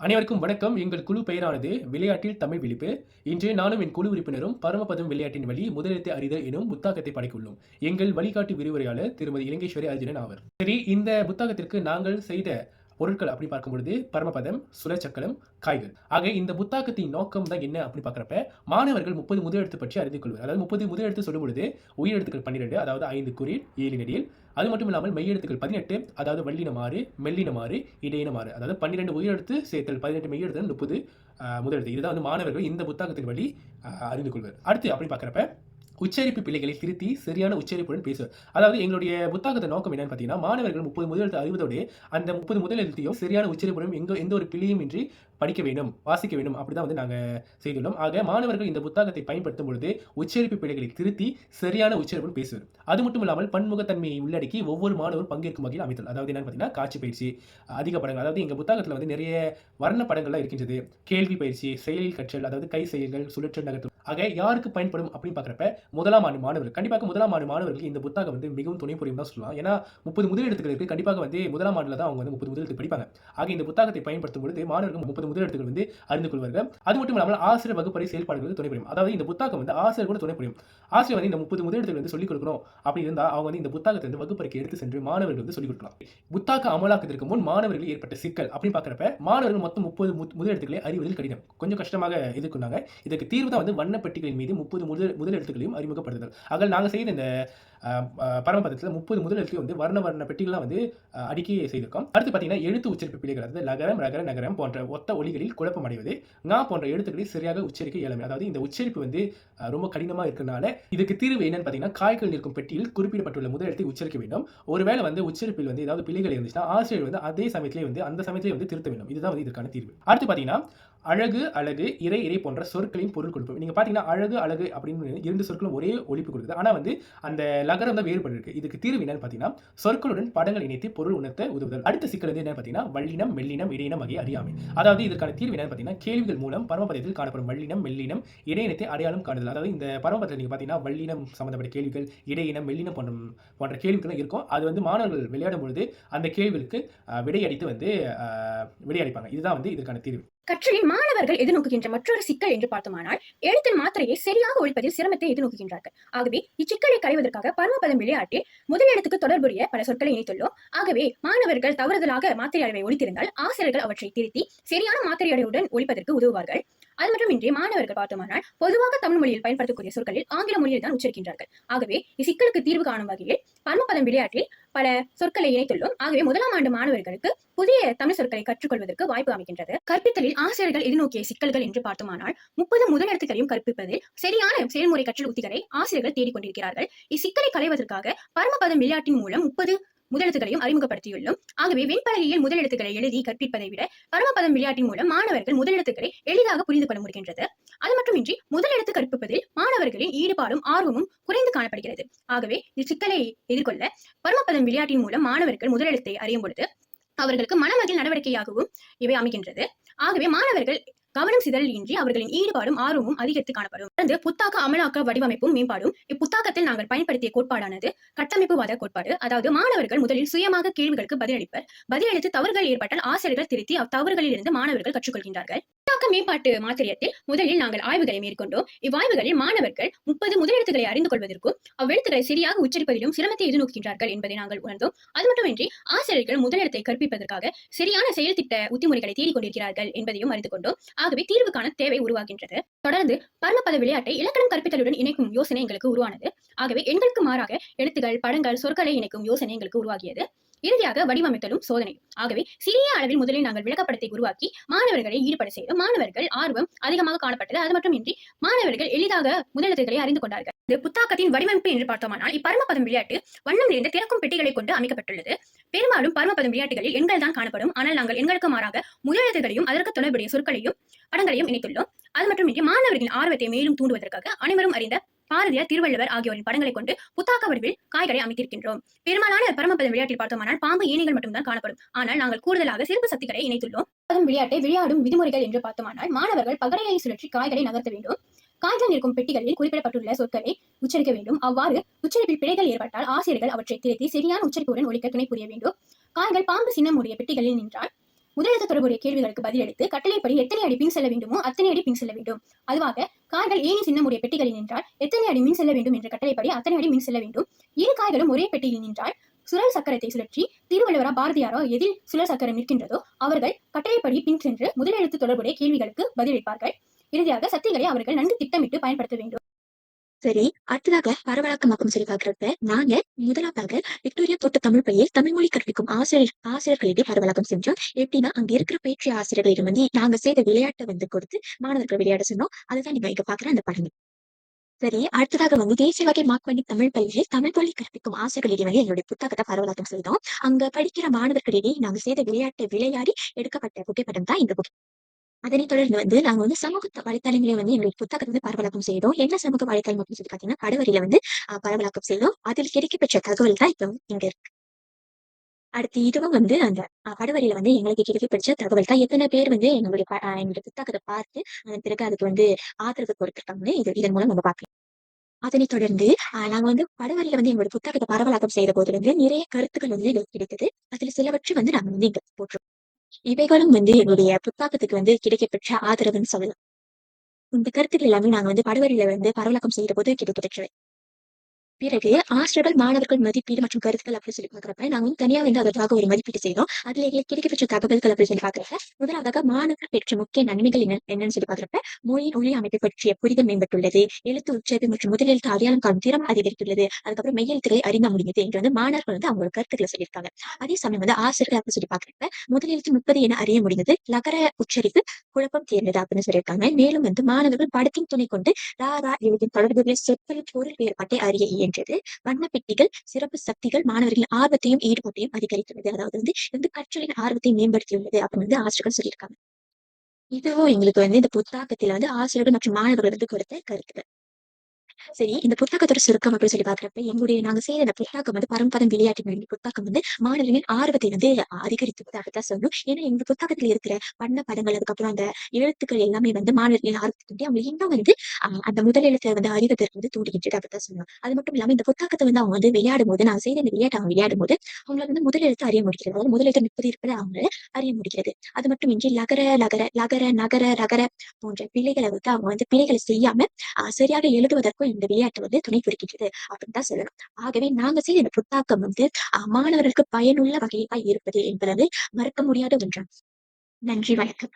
அனைவருக்கும் வணக்கம். எங்கள் குழு பெயரானது விளையாட்டில் தமிழ் விழிப்பு. இன்று நானும் என் குழு உறுப்பினரும் பரமபதம் விளையாட்டின் வழி முதலெழுத்து அறிதல் எனும் புத்தகத்தை படைக்குள்ளோம் எங்கள் வழிகாட்டி விரிவுரையாளர் திருமதி இலங்கேஸ்வரி அர்ஜுனன் ஆவர். சரி இந்த புத்தகத்திற்கு நாங்கள் செய்த பொருட்கள் அப்படி பார்க்கும் பொழுது பரமபதம் சுழற்சக்கரம் காய்கள். ஆக இந்த புத்தாக்கத்தின் நோக்கம் தான் என்ன அப்படி பார்க்குறப்ப மாணவர்கள் முப்பது முதலெழுத்து பற்றி அறிந்து கொள்வது அதாவது முப்பது முதலெழுத்து சொல்லும் பொழுது உயிரெழுத்துக்கள் பன்னிரெண்டு அதாவது ஐந்து குறில் ஏழு நெடியில். அது மட்டும் இல்லாமல் மெய்யெழுத்துக்கள் பதினெட்டு அதாவது வள்ளினமாறு மெல்லினமாறு இடையினமாறு அதாவது பன்னிரெண்டு உயிரெழுத்து சேர்த்தல் பதினெட்டு மெய்யெழுத்து முப்பது முதலெழுத்து. இதுதான் வந்து மாணவர்கள் இந்த புத்தகத்தின் வழி அறிந்து கொள்வார். அடுத்து அப்படி பார்க்குறப்ப உச்சரிப்பு பிள்ளைகளை திருத்தி சரியான உச்சரிப்புடன் பேசுவார் அதாவது எங்களுடைய புத்தகத்தை நோக்கம் என்னன்னு பார்த்தீங்கன்னா மாணவர்கள் முப்பது முதலெழுத்து அறிவதோடு அந்த முப்பது முதலெழுத்தையும் சரியான உச்சரிப்புடன் எங்க எந்த ஒரு பிள்ளையும் இன்றி படிக்க வேண்டும் வாசிக்க வேண்டும் அப்படிதான் வந்து நாங்கள் செய்துள்ளோம். ஆக மாணவர்கள் இந்த புத்தகத்தை பயன்படுத்தும் பொழுது உச்சரிப்பு பிள்ளைகளை திருத்தி சரியான உச்சரிப்புடன் பேசுவார் அது மட்டும் இல்லாமல் பன்முகத்தன்மையை உள்ளடக்கி ஒவ்வொரு மாணவரும் பங்கேற்கும் வகையில் அமைத்தல். அதாவது என்னன்னு பார்த்தீங்கன்னா காட்சி பயிற்சி அதிக படங்கள் அதாவது எங்கள் புத்தகத்தில் வந்து நிறைய வர்ண படங்கள்லாம் இருக்கின்றது. கேள்வி பயிற்சி செயலில் கற்றல் அதாவது கை செயல்கள் சுழற்று நகர்த்து ஆக யாருக்கு பயன்படும் அப்படின்னு பார்க்குறப்ப முதலாம் ஆண்டு மாணவர்கள் கண்டிப்பாக முதலாம் ஆண்டு மாணவர்களுக்கு இந்த புத்தகம் வந்து மிகவும் துணை புரியும் தான் சொல்லலாம். ஏன்னா முப்பது முதலெழுத்துக்கள் இருக்கு. கண்டிப்பாக வந்து முதலாம் ஆண்டில் தான் அவங்க வந்து முப்பது முதலெடுத்து படிப்பாங்க. ஆக இந்த புத்தகத்தை பயன்படுத்தும் பொழுது மாணவர்கள் முப்பது முதலெடுத்துகள் வந்து அறிந்து கொள்வார்கள். அது மட்டும் இல்லாமல் ஆசிரியர் வகுப்பறை செயல்பாடுகளுக்கு துணை புரியும். அதாவது இந்த புத்தகம் வந்து ஆசிரியர் கூட துணை புரியும். ஆசிரியர் வந்து இந்த முப்பது முதலெடுத்துகள் வந்து சொல்லிக் கொடுக்கணும் அப்படி இருந்தால் அவங்க வந்து இந்த புத்தகத்தை வந்து வகுப்பறைக்கு எடுத்து சென்று மாணவர்கள் வந்து சொல்லிக் கொடுக்கலாம். புத்தாக்க அமலாக்கத்திற்கு முன் மாணவர்கள் ஏற்பட்ட சிக்கல் அப்படின்னு பார்க்குறப்ப மாணவர்கள் மொத்தம் முப்பது முதலெழுத்துக்களை அறிவதில் கடினம். கொஞ்சம் கஷ்டமாக எதிர்கொண்டாங்க இதுக்கு தீர்வு தான் வந்து வண்ண பெட்டிகளின் மீது முப்பது முதல் முதல் எழுத்துக்களையும் அறிமுகப்படுத்துதல். ஆக நாங்கள் செய்த இந்த பரமபதத்தில் முப்பது முதலெழுத்துலையும் வந்து வர்ண வர்ண பெட்டிகள்லாம் வந்து அஹ், அடுக்கி செய்திருக்கோம். அடுத்து பார்த்தீங்கன்னா எழுத்து உச்சரிப்பு பிழைகள் அதாவது லகரம் ரகர நகரம் போன்ற ஒத்த ஒலிகளில் குழப்பம் அடைவது ஙா போன்ற எழுத்துக்களை சரியாக உச்சரிக்க இயலுமை. அதாவது இந்த உச்சரிப்பு வந்து ரொம்ப கடினமாக இருக்கிறனால இதுக்கு தீர்வு என்னன்னு பார்த்தீங்கன்னா காய்கள் நிற்கும் பெட்டியில் குறிப்பிடப்பட்டுள்ள முதலெழுத்தை உச்சரிக்க வேண்டும். ஒருவேளை வந்து உச்சரிப்பில் வந்து ஏதாவது பிழைகள் இருந்துச்சுன்னா ஆசிரியர் வந்து அதே சமயத்திலே வந்து அந்த சமயத்திலே வந்து திருத்த வேண்டும். இதுதான் வந்து இதற்கான தீர்வு. அடுத்து பார்த்தீங்கன்னா அழகு அழகு இறை இறை போன்ற சொற்களின் பொருள் கொடுப்பு. நீங்க பார்த்தீங்கன்னா அழகு அழகு அப்படின்னு இரண்டு சொற்களும் ஒரே ஒழிப்பு கொடுக்குது. ஆனால் வந்து அந்த லகரம் தான் வேறுபட்டு இருக்கு இதுக்கு தீர்வு என்னன்னு பார்த்தீங்கன்னா சொற்களுடன் படங்கள் இணைத்து பொருள் உணர்த்த உதவுதல். அடுத்த சிக்கல் வந்து என்ன பார்த்தீங்கன்னா வள்ளினம் மெல்லினம் இடையினம் வகை அறியாமை. அதாவது இதற்கான தீர்வு என்னன்னு பார்த்தீங்கன்னா கேள்விகள் மூலம் பரமபதத்தில் காணப்படும் வள்ளினம் மெல்லினம் இடையினத்தை அடையாளம் காணுதல். அதாவது இந்த பரமபதத்தில் நீங்க பார்த்தீங்கன்னா வள்ளினம் சம்பந்தப்பட்ட கேள்விகள் இடையினம் மெல்லினம் போன்ற போன்ற கேள்விகள் இருக்கும். அது வந்து மாணவர்கள் விளையாடும் பொழுது அந்த கேள்விகளுக்கு விடையடித்து வந்து விடையடிப்பாங்க விடையளிப்பாங்க. இதுதான் வந்து இதற்கான தீர்வு. கற்றலில் மாணவர்கள் எதிர்நோக்குகின்ற மற்றொரு சிக்கல் என்று பார்த்தோமானால் எழுத்தின் மாத்திரையை சரியாக ஒழிப்பதில் சிரமத்தை எதிர்நோக்குகின்றார்கள். ஆகவே இச்சிக்கலை களைவதற்காக பரமபதம் விளையாட்டில் முதல் எழுத்துக்கு தொடர்புடைய பல சொற்களை இணைத்துள்ளோம். ஆகவே மாணவர்கள் தவறுதலாக மாத்திரை அளவை ஒழித்திருந்தால் ஆசிரியர்கள் அவற்றை திருத்தி சரியான மாத்திரை அளவுடன் ஒழிப்பதற்கு உதவுவார்கள். அது மட்டுமின்றி மாணவர்கள் பார்த்தோமானால் பொதுவாக தமிழ் மொழியில் பயன்படுத்தக்கூடிய சொற்களில் ஆங்கில மொழியில் தான் உச்சரிக்கின்றார்கள். ஆகவே இச்சிக்கலுக்கு தீர்வு காணும் வகையில் பரமபதம் விளையாட்டில் பல சொற்களை இணைத்துள்ளோம் ஆகவே முதலாம் ஆண்டு மாணவர்களுக்கு புதிய தமிழ் சொற்களை கற்றுக்கொள்வதற்கு வாய்ப்பு அமைக்கின்றது. கற்பித்தலில் ஆசிரியர்கள் எதிர்நோக்கிய சிக்கல்கள் என்று பார்த்தோமானால் முப்பது முதலெழுத்துக்களையும் கற்பிப்பதில் சரியான செயல்முறை கற்றல் உத்திகளை ஆசிரியர்கள் தேடிக்கொண்டிருக்கிறார்கள். இச்சிக்கலை களைவதற்காக பரமபதம் விளையாட்டின் மூலம் முப்பது முதலெழுத்துக்களையும் அறிமுகப்படுத்தியுள்ளோம். ஆகவே வெண்பலகையில் முதலெழுத்துக்களை எழுதி கற்பிப்பதை விட பரமபதம் விளையாட்டின் மூலம் மாணவர்கள் முதலெழுத்துக்களை எளிதாக புரிந்து கொள்ள முடிகின்றது. அது மட்டுமின்றி முதலெழுத்து கற்பிப்பதில் மாணவர்களின் ஈடுபாடும் ஆர்வமும் குறைந்து காணப்படுகிறது. ஆகவே இச்சிக்கலை எதிர்கொள்ள பரமபதம் விளையாட்டின் மூலம் மாணவர்கள் முதலெழுத்தை அறியும் பொழுது அவர்களுக்கு மனமகிழ் நடவடிக்கையாகவும் இவை அமைகின்றது. ஆகவே மாணவர்கள் கவனம் சிதறல் இன்றி அவர்களின் ஈடுபாடும் ஆர்வமும் அதிகரித்து காணப்படும். தொடர்ந்து புத்தாக்க அமலாக்க வடிவமைப்பும் மேம்பாடும் இப்புத்தாக்கத்தில் நாங்கள் பயன்படுத்திய கோட்பாடானது கட்டமைப்புவாத கோட்பாடு. அதாவது மாணவர்கள் முதலில் சுயமாக கேள்விகளுக்கு பதிலளிப்பர். பதிலளித்து தவறுகள் ஏற்பட்டால் ஆசிரியர்கள் திருத்தி அத்தவறுகளில் இருந்து மாணவர்கள் கற்றுக்கொள்கின்றார்கள். புத்தாக்க மேம்பாட்டு மாத்திரியத்தில் முதலில் நாங்கள் ஆய்வுகளை மேற்கொண்டோம். இவ்வாய்வுகளில் மாணவர்கள் முப்பது முதலெழுத்துக்களை அறிந்து கொள்வதற்கும் அவ்வெழுத்துக்களை சரியாக உச்சரிப்பதிலும் சிரமத்தை எதிர்நோக்குகின்றார்கள் என்பதை நாங்கள் உணர்ந்தோம். அது மட்டுமின்றி ஆசிரியர்கள் முதலெழுத்தை கற்பிப்பதற்காக சரியான செயல் திட்ட உத்திமுறைகளை தேடிக் கொண்டிருக்கிறார்கள் என்பதையும் அறிந்து கொண்டோம். ஆகவே தீர்வுக்கான தேவை உருவாகின்றது. தொடர்ந்து பரமபத விளையாட்டை இலக்கணம் கற்பித்தலுடன் இணைக்கும் யோசனை எங்களுக்கு உருவானது. ஆகவே எண்களுக்கு மாறாக எழுத்துகள் படங்கள் சொற்களை இணைக்கும் யோசனை எங்களுக்கு உருவாகியது. இறுதியாக வடிவமைத்தலும் சோதனை. ஆகவே சிறிய அளவில் முதலில் நாங்கள் விளக்கப்படத்தை உருவாக்கி மாணவர்களை ஈடுபட செய்து மாணவர்கள் ஆர்வம் அதிகமாக காணப்பட்டது. அது மட்டுமின்றி மாணவர்கள் எளிதாக முதலெழுத்துக்களை அறிந்து கொண்டார்கள். இந்த புத்தாக்கத்தின் வடிவமைப்பு என்று பார்த்தோமானால் இப்பரமபதம் விளையாட்டு வண்ணம் நிறைந்த திறக்கும் பெட்டிகளை கொண்டு அமைக்கப்பட்டுள்ளது. பெரும்பாலும் பரமபதம் விளையாட்டுகளில் எண்கள் தான் காணப்படும். ஆனால் நாங்கள் எண்களுக்கு மாறாக முதலெழுத்துகளையும் அதற்கு தொடர்புடைய சொற்களையும் படங்களையும் இணைத்துள்ளோம். அது மட்டுமின்றி மாணவர்களின் ஆர்வத்தை மேலும் தூண்டுவதற்காக அனைவரும் அறிந்த பாரதியார் திருவள்ளுவர் ஆகியோரின் படங்களை கொண்டு புத்தாக்க வடிவில் காய்களை அமைத்திருக்கின்றோம். பெரும்பாலான பரமபதம் விளையாட்டில் பார்த்தோமானால் பாம்பு ஏனைகள் மட்டும்தான் காணப்படும். ஆனால் நாங்கள் கூடுதலாக சிறப்பு சக்திகளை இணைத்துள்ளோம். பதம் விளையாட்டை விளையாடும் விதிமுறைகள் என்று பார்த்தோமானால் மாணவர்கள் பகடையை சுழற்றி காய்களை நகர்த்த வேண்டும். காய்கள் இருக்கும் பெட்டிகளில் குறிப்பிடப்பட்டுள்ள சொற்களை உச்சரிக்க வேண்டும். அவ்வாறு உச்சரிப்பில் பிழைகள் ஏற்பட்டால் ஆசிரியர்கள் அவற்றை திருத்தி சரியான உச்சரிப்புடன் ஒழிக்க துணை புரிய வேண்டும். காய்கள் பாம்பு சின்னம் உடைய பெட்டிகளில் நின்றால் முதலெழுத்து தொடர்புடைய கேள்விகளுக்கு பதிலளித்து கட்டளைப்படி எத்தனை அடி பின் செல்ல வேண்டுமோ அத்தனை அடி பின் செல்ல வேண்டும். அதுவாக கார்கள் ஏணி சின்னமுடைய பெட்டிகளில் நின்றால் எத்தனை அடி மின் செல்ல வேண்டும் என்ற கட்டளைப்படி அத்தனை அடி மின் செல்ல வேண்டும். இரு காய்களும் ஒரே பெட்டியில் நின்றால் சுழல் சக்கரத்தை சுழற்றி திருவள்ளுவரா பாரதியாரோ எதில் சுழல் சக்கரம் நிற்கின்றதோ அவர்கள் கட்டளைப்படி பின் சென்று முதலெழுத்து தொடர்புடைய கேள்விகளுக்கு பதிலளிப்பார்கள். இறுதியாக சக்திகளை அவர்கள் நன்கு திட்டமிட்டு பயன்படுத்த வேண்டும். சரி அடுத்ததாக பரவலாக்கமாக்கம் சொல்லி பாக்குறப்ப நாங்க முதலாவதாக விக்டோரியா தோட்ட தமிழ் பள்ளியில் தமிழ் மொழி கற்பிக்கும் ஆசிரியர் ஆசிரியர்களிடையே பரவலாக்கம் செஞ்சோம். எப்படின்னா அங்க இருக்கிற பயிற்சி ஆசிரியர்களிடம் வந்து நாங்க செய்த விளையாட்டை வந்து கொடுத்து மாணவர்கள் விளையாட சொன்னோம். அதுதான் நீங்க இங்க பாக்குற அந்த படம் சரி அடுத்ததாக வந்து தேசிய வகை மார்க்வணி தமிழ் பள்ளியில் தமிழ் மொழி கற்பிக்கும் ஆசிரியர்களிடையே வந்து எங்களுடைய புத்தகத்தை பரவலாக்கம் செய்தோம். அங்க படிக்கிற மாணவர்களிடையே நாங்க செய்த விளையாட்டை விளையாடி எடுக்கப்பட்ட புகைப்படம் தான் இந்த புகை. அதனைத் தொடர்ந்து வந்து நாங்க வந்து சமூக வலைத்தளங்களை வந்து எங்களுடைய புத்தகத்தை வந்து பரவலாக்கம் செய்தோம். என்ன சமூக வலைத்தளம் அப்படின்னு சொல்லி பாத்தீங்கன்னா கடவரியில வந்து பரவலாக்கம் செய்தோம். அதில் கிடைக்கப்பெற்ற தகவல் தான் இப்போ இங்க இருக்கு. அடுத்து இதுவும் வந்து அந்த படவரியில வந்து எங்களுக்கு கிடைக்கப்பெற்ற தகவல் தான் எத்தனை பேர் வந்து எங்களுடைய எங்களுடைய புத்தகத்தை பார்த்து அதன் பிறகு அதுக்கு வந்து ஆதரவு கொடுத்துருக்காங்கன்னு இது இதன் மூலம் நம்ம பார்க்கலாம். அதனைத் தொடர்ந்து அஹ், நாங்க வந்து படவரியில வந்து எங்களுடைய புத்தகத்தை பரவலாக்கம் செய்த போது வந்து நிறைய கருத்துக்கள் வந்து எங்களுக்கு கிடைத்தது. அதுல சிலவற்றை வந்து நாங்க வந்து இங்க போட்டிருக்கோம். இவைகளும் வந்து எங்களுடைய புத்தாக்கத்துக்கு வந்து கிடைக்கப்பெற்ற ஆதரவுன்னு சொல்லலாம். இந்த கருத்துக்கள் எல்லாமே நாங்க வந்து படவரியில வந்து பரவலாக்கம் செய்த போது கிடைக்கப்பெற்றவை. பிறகு ஆசிரியர்கள் மாணவர்கள் மதிப்பீடு மற்றும் கருத்துக்கள் அப்படின்னு சொல்லி பாக்குறப்ப நாங்க தனியா வந்து அதற்காக ஒரு மதிப்பீடு செய்தோம். அதுல எங்களுக்கு கிடைக்கப்பெற்ற தகவல்கள் அப்படின்னு சொல்லி பாக்குறப்ப முதலாவதாக மாணவர்கள் பெற்ற முக்கிய நன்மைகள் என்ன என்னன்னு சொல்லி பாக்குறப்ப மொழியின் ஒளி அமைப்பு பற்றிய புரிதல் மேம்பட்டுள்ளது எழுத்து உச்சரிப்பு மற்றும் முதலெழுத்து அடையாளம் காணும் திறம் அதிகரித்துள்ளது அதுக்கப்புறம் மெய்யெழுத்துக்களை அறிந்த முடியுது என்று வந்து மாணவர்கள் வந்து அவங்களோட கருத்துக்களை சொல்லியிருக்காங்க. அதே சமயம் வந்து ஆசிரியர்கள் அப்படின்னு சொல்லி பாக்குறப்ப முதலெழுத்து முப்பது என அறிய முடிந்தது நகர உச்சரிப்பு குழப்பம் தேர்ந்தது அப்படின்னு சொல்லியிருக்காங்க. மேலும் வந்து மாணவர்கள் படத்தின் துணை கொண்டு ரா ரா எழுதின் தொடர்புடைய சொற்களின் பொருள் வேறுபாட்டை அறிய இயன்றது வண்ணப்பெட்டிகள் சிறப்பு சக்திகள் மாணவர்களின் ஆர்வத்தையும் ஈடுபாட்டையும் அதிகரித்துள்ளது. அதாவது வந்து வந்து கற்றலின் ஆர்வத்தை மேம்படுத்தியுள்ளது அப்படின்னு வந்து ஆசிரியர்கள் சொல்லியிருக்காங்க. இதுவும் எங்களுக்கு வந்து இந்த புத்தாக்கத்துல வந்து ஆசிரியர்கள் மற்றும் மாணவர்கள் வந்து கொடுத்த கருத்துக்கள். சரி இந்த புத்தகத்தோட சுருக்கம் அப்படின்னு சொல்லி பாக்குறப்ப எங்களுடைய நாங்க செய்த இந்த புத்தகம் வந்து பரம்பரம் விளையாட்டின் வேண்டிய புத்தகம் வந்து மாணவர்களின் ஆர்வத்தை வந்து அதிகரித்ததாகத்தான் சொல்லணும். ஏன்னா எங்க புத்தகத்துல இருக்கிற வண்ண படங்கள் அதுக்கப்புறம் அந்த எழுத்துக்கள் எல்லாமே வந்து மாணவர்களின் ஆர்வத்தை அவங்க இன்னும் வந்து அந்த முதல் எழுத்தை வந்து அறிவதற்கு வந்து தூண்டுகின்றது அப்படித்தான் சொல்லணும். அது மட்டும் இல்லாம இந்த புத்தகத்தை வந்து அவங்க வந்து விளையாடும் போது நான் செய்த இந்த விளையாட்டை அவங்க விளையாடும் போது அவங்களால வந்து முதல் எழுத்து அறிய முடிகிறது அதாவது முதல் எழுத்து முப்பது இருப்பதை அவங்களால அறிய முடிக்கிறது. அது மட்டும் இன்றி லகர லகர லகர நகர ரகர போன்ற பிழைகளை வந்து அவங்க வந்து பிழைகளை செய்யாம சரியாக எழுதுவதற்கும் இந்த விளையாட்டு வந்து துணை குறிக்கின்றது அப்படின்னு தான் சொல்லணும். ஆகவே நாங்க செய்த இந்த புத்தாக்கம் வந்து மாணவர்களுக்கு பயனுள்ள வகையாக இருப்பது என்பது மறக்க முடியாத ஒன்றாகும் நன்றி வணக்கம்.